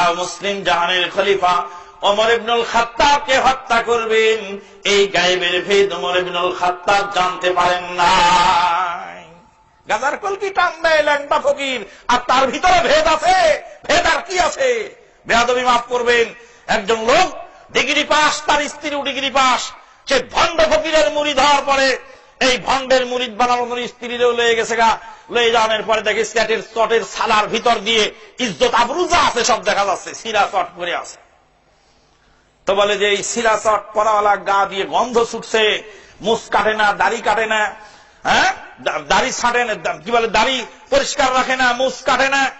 আর মুসলিম জাহানের খলিফা ওমর ইবনুল খাত্তাবকে হত্যা করবেন। এই গায়েবের ভেদ ওমর ইবনুল খাত্তাব জানতে পারেন না গাজার কলকি টান দেয় ল্যাংটা ফকির। আর তার ভিতরে ভেদ আছে। ভেদ আর কি আছে? বেয়াদবি মাফ করবেন। একজন লোক ডিগ্রি পাস, তার স্ত্রীও ডিগ্রি পাস। সে ভণ্ড ফকিরের মুড়ি ধরার পরে এই ভণ্ডের মুড়িদ বানানোর স্ত্রীরেও লয়ে গেছে গা। লয়ে যাওয়ার পরে দেখে স্ট্যাটের চটের সালার ভিতর দিয়ে ইজ্জত আবরুজা আছে, সব দেখা যাচ্ছে সিরা চট করে আছে। তো বলে যে এই সিরা চট পরাওয়ালা গা দিয়ে গন্ধ ছুটছে, মুস কাটে না, দাড়ি কাটে না হ্যাঁ? দাড়ি ছাটে না কি বলে, দাড়ি পরিষ্কার রাখে না, মুস কাটে না,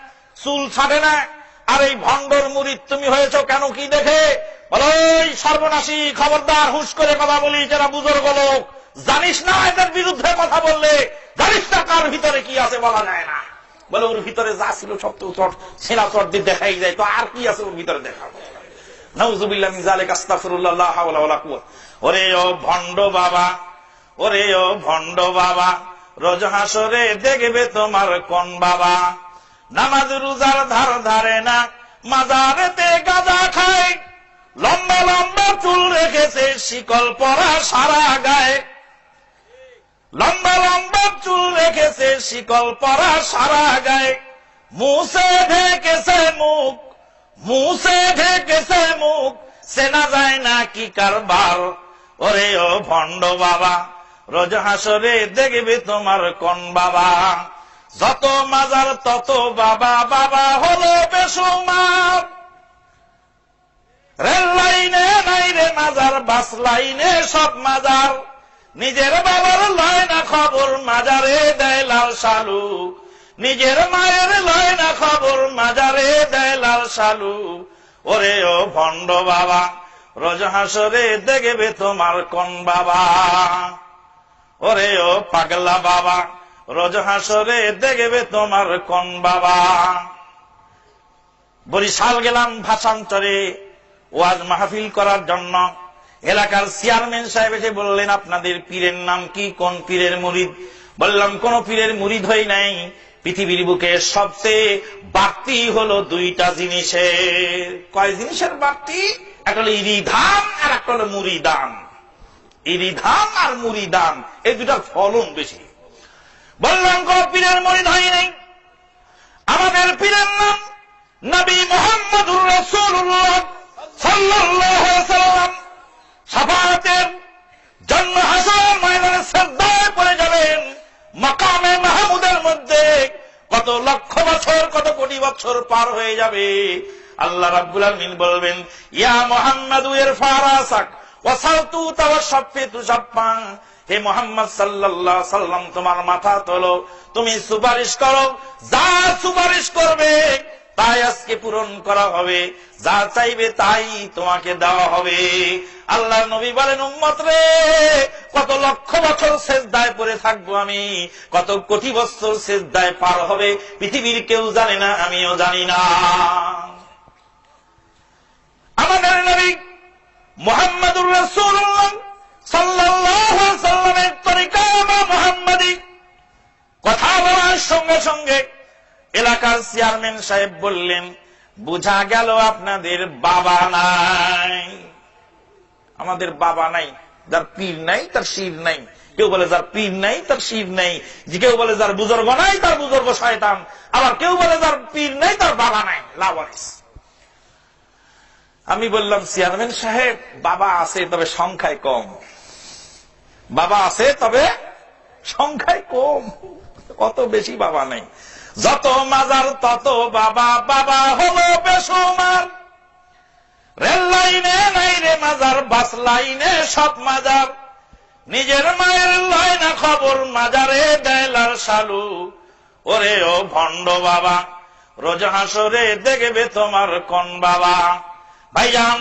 চুল ছাটে না। আর এই ভণ্ডর মুড়িদ তুমি হয়েছ কেন কি দেখে? বলো "ওই সর্বনাশী খবরদার হুশ করে কথা বলি, যারা বুজুর্গ লোক। জানিস না এদের বিরুদ্ধে কথা বললে? জানিস না কার ভিতরে কি আছে বলা যায় না। বলে ওর ভিতরে যা ছিল সব তো চট ছেঁড়া চট দিয়ে দেখাই যায়। তো আর কি আছে ওর ভিতরে দেখাবো নাউজুবিল্লাহ মিন যালিকা হাওলা কুওয়া ওরে ও ভণ্ড বাবা, ওরে ও ভণ্ড বাবা, রোজ হাসরে দেখবে তোমার কোন বাবা। নামাজ রোজার ধার ধারে না, মাজারেতে গাঁজা খায়। লম্বা লম্বা চুল রেখেছে, শিকল পরা সারা গায়ে। লম্বা লম্বা চুল রেখেছে, শিকল পরা সারা গায়ে। মুছে ঢেকেছে মুখ, মুছে ঢেকেছে মুখ। সেনা যায় না কি কারবার। ওরে ও ভণ্ড বাবা, রোজ হাসরে দেখবে তোমার কোন বাবা। যত মাজার তত বাবা বাবা হলো বেসুমার রেল লাইনে নাই রে মাজার, বাস লাইনে সব মাজার। নিজের বাবার লয় না খবর মাজারে দেয় লাল সালু নিজের মায়ের লয় না খবর মাজারে দেয় লাল সালু ওরে ও ভণ্ড বাবা, রোজ হাসরে দেখবে তোমার কোন বাবা। ওরে ও পাগলা বাবা, রোজ হাসরে দেখবে তোমার কোন বাবা। বরিশাল গেলাম ভাষান্তরে, ওয়াজ মাহফিল করার জন্য। এলাকার চেয়ারম্যান সাহেব এসে বললেন, আপনাদের পীরের নাম কি? কোন পীরের মুরিদ? বললাম, কোন পীরের মুরিদ হই নাই। পৃথিবীর বুকে সবচেয়ে বাড়তি হলো দুইটা জিনিসের। কয় জিনিসের বাড়তি? একটা হলো ইরিধান আর একটা হলো মুড়িদান ইরিধান আর মুড়িদান এই দুটার ফলন বেশি। বললাম, কোন পীরের মুরিদ হয় নাই? আমাদের পীরের নাম নবী মোহাম্মদুর রসুল্লাহ সাল্লাম সাফাতের জন্য হাসর ময়দানে শ্রদ্ধায় পড়ে যাবেন মাকামে মাহমুদের মধ্যে কত লক্ষ বছর, কত কোটি বছর পার হয়ে যাবে। আল্লাহ রাব্বুল আলামিন বলবেন, ইয়া মুহাম্মাদু ইরফা রাসাক ওয়াসালতু তাওয়াশফিতু শাফা হে মোহাম্মদ সাল্লাল্লাহু সাল্লাম তোমার মাথা তোলো, তুমি সুপারিশ করো, যা সুপারিশ করবে তাই আজকে পূরণ করা হবে। যা চাইবে তাই তোমাকে দেওয়া হবে। আল্লাহ নবী বলেন, উম্মত রে, কত লক্ষ বছর শেষ দায় পরে থাকব আমি, কত কোটি বছর শেষ দায় পার হবে, পৃথিবীর কেউ জানে না, আমিও জানি না। আমাদের নবী মোহাম্মদুর রসুল্লাহ আলাইহি সাল্লামের তরিকা বা মোহাম্মদী কথা বলার সঙ্গে সঙ্গে এলাকার চেয়ারম্যান সাহেব বললেন, বুঝা গেল আপনাদের বাবা নাই। আমাদের বাবা নাই, যার পীর নাই, তার শির নাই। কেউ বলে যার পীর নাই, তার শির নাই। যে কেউ বলে যার বুজুর্গ নাই, তার বুজুর্গ শয়তান। আবার কেউ বলে যার পীর নাই, তার বাবা নাই। লাওয়ারিস আমি বললাম, চেয়ারম্যান সাহেব, বাবা আছে, তবে সংখ্যায় কম। বাবা আছে, তবে সংখ্যায় কম। কত বেশি বাবা নাই। যত মাজার, তত বাবা বাবা হলো বেসুমার। রেল লাইনে নাই রে মাজার, বাস লাইনে সব মাজার। নিজের মায়ের লয় না খবর মাজারে দেলার সালু ওরে ও ভণ্ড বাবা, রোজ হাসরে দেখবে তোমার কোন বাবা। ভাইজান